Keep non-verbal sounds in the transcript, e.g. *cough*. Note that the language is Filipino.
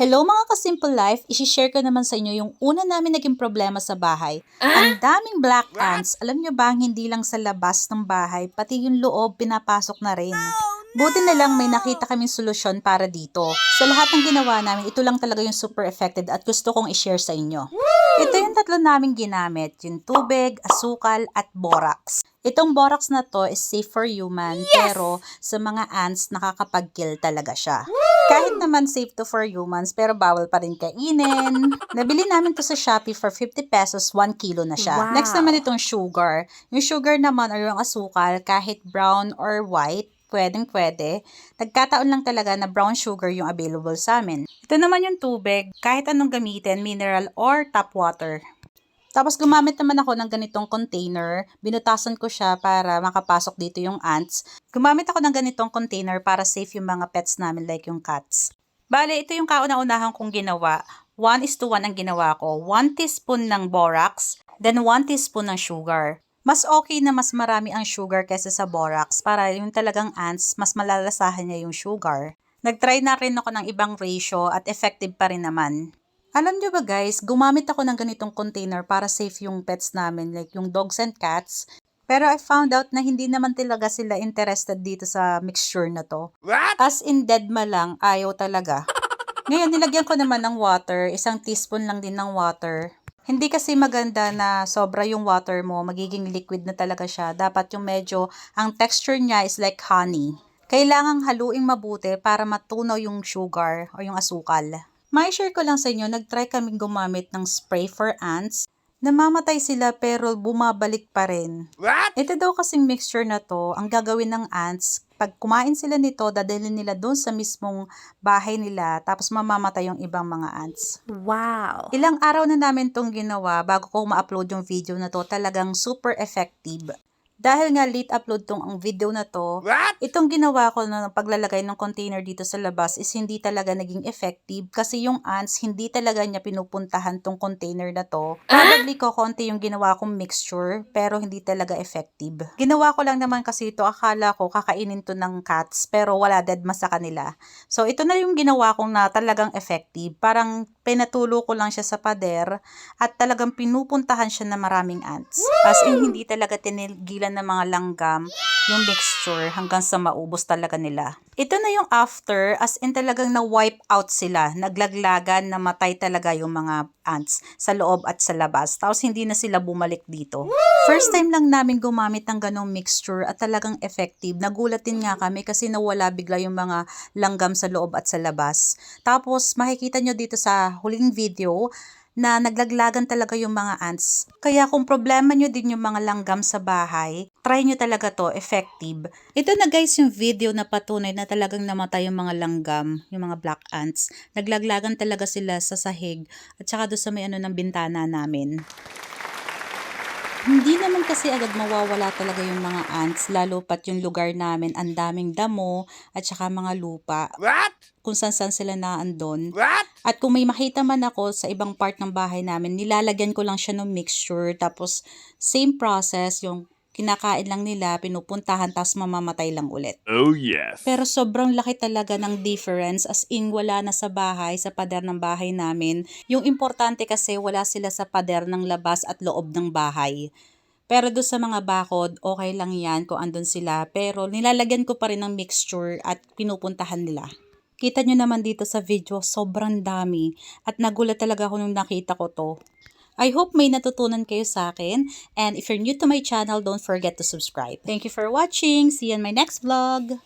Hello mga ka-simple life, isi-share ko naman sa inyo yung una namin naging problema sa bahay. Ang daming black ants, alam nyo ba, hindi lang sa labas ng bahay, pati yung loob pinapasok na rin. Buti na lang may nakita kaming solusyon para dito. Sa lahat ng ginawa namin, ito lang talaga yung super effective at gusto kong i-share sa inyo. Ito yung tatlo namin ginamit, yung tubig, asukal, at borax. Itong borax na to is safe for human, pero sa mga ants, nakakapag-kill talaga siya. Kahit naman safe to for humans, pero bawal pa rin kainin. Nabili namin to sa Shopee for 50 pesos, 1 kilo na siya. Wow. Next naman itong sugar. Yung sugar naman or yung asukal, kahit brown or white, pwedeng pwede. Nagkataon lang talaga na brown sugar yung available sa amin. Ito naman yung tubig, kahit anong gamitin, mineral or tap water. Tapos gumamit naman ako ng ganitong container. Binutasan ko siya para makapasok dito yung ants. Gumamit ako ng ganitong container para safe yung mga pets namin like yung cats. Bale, ito yung kauna-unahan kong ginawa. 1 is to 1 ang ginawa ko. 1 teaspoon ng borax, then 1 teaspoon ng sugar. Mas okay na mas marami ang sugar kaysa sa borax para yung talagang ants, mas malalasahan niya yung sugar. Nagtry na rin ako ng ibang ratio at effective pa rin naman. Alam nyo ba guys, gumamit ako ng ganitong container para safe yung pets namin, like yung dogs and cats. Pero I found out na hindi naman talaga sila interested dito sa mixture na to. What? As in dead ma lang, ayaw talaga. *laughs* Ngayon, nilagyan ko naman ng water, isang teaspoon lang din ng water. Hindi kasi maganda na sobra yung water mo, magiging liquid na talaga siya. Dapat yung medyo, ang texture niya is like honey. Kailangang haluing mabuti para matunaw yung sugar o yung asukal. May share ko lang sa inyo, nag-try kaming gumamit ng spray for ants. Namamatay sila pero bumabalik pa rin. What? Ito daw kasing mixture na to, ang gagawin ng ants, pag kumain sila nito, dadalhin nila doon sa mismong bahay nila, tapos mamamatay yung ibang mga ants. Wow. Ilang araw na namin tong ginawa bago ko ma-upload yung video na to, talagang super effective. Dahil nga late upload tong ang video na to, What? Itong ginawa ko na paglalagay ng container dito sa labas is hindi talaga naging effective kasi yung ants hindi talaga niya pinupuntahan tong container na to. Probably ko konti yung ginawa kong mixture pero hindi talaga effective. Ginawa ko lang naman kasi ito akala ko kakainin to ng cats pero wala dead sa kanila. So ito na yung ginawa kong na talagang effective. Parang pinatulo ko lang siya sa pader at talagang pinupuntahan siya ng maraming ants. As in hindi talaga tinigilan ng mga langgam yung mixture hanggang sa maubos talaga nila. Ito na yung after, as in talagang na-wipe out sila. Naglaglagan, namatay talaga yung mga ants sa loob at sa labas. Tapos hindi na sila bumalik dito. First time lang namin gumamit ng ganong mixture at talagang effective. Nagulat din nga kami kasi nawala bigla yung mga langgam sa loob at sa labas. Tapos makikita nyo dito sa huling video, na naglaglagan talaga yung mga ants. Kaya kung problema nyo din yung mga langgam sa bahay, try nyo talaga to, effective. Ito na guys yung video na patunay na talagang namatay yung mga langgam, yung mga black ants. Naglaglagan talaga sila sa sahig at saka doon sa may ano ng bintana namin. Hindi naman kasi agad mawawala talaga yung mga ants, lalo pat yung lugar namin, ang daming damo at saka mga lupa What? kung saan saan sila naandon. What? At kung may makita man ako sa ibang part ng bahay namin, nilalagyan ko lang siya ng mixture. Tapos, same process, yung kinakain lang nila, pinupuntahan, tapos mamamatay lang ulit. Oh yes. Pero sobrang laki talaga ng difference as in wala na sa bahay, sa pader ng bahay namin. Yung importante kasi wala sila sa pader ng labas at loob ng bahay. Pero doon sa mga bakod, okay lang yan kung andun sila. Pero nilalagyan ko pa rin ng mixture at pinupuntahan nila. Kita nyo naman dito sa video, sobrang dami. At nagulat talaga ako nung nakita ko to. I hope may natutunan kayo sa akin. And if you're new to my channel, don't forget to subscribe. Thank you for watching. See you in my next vlog.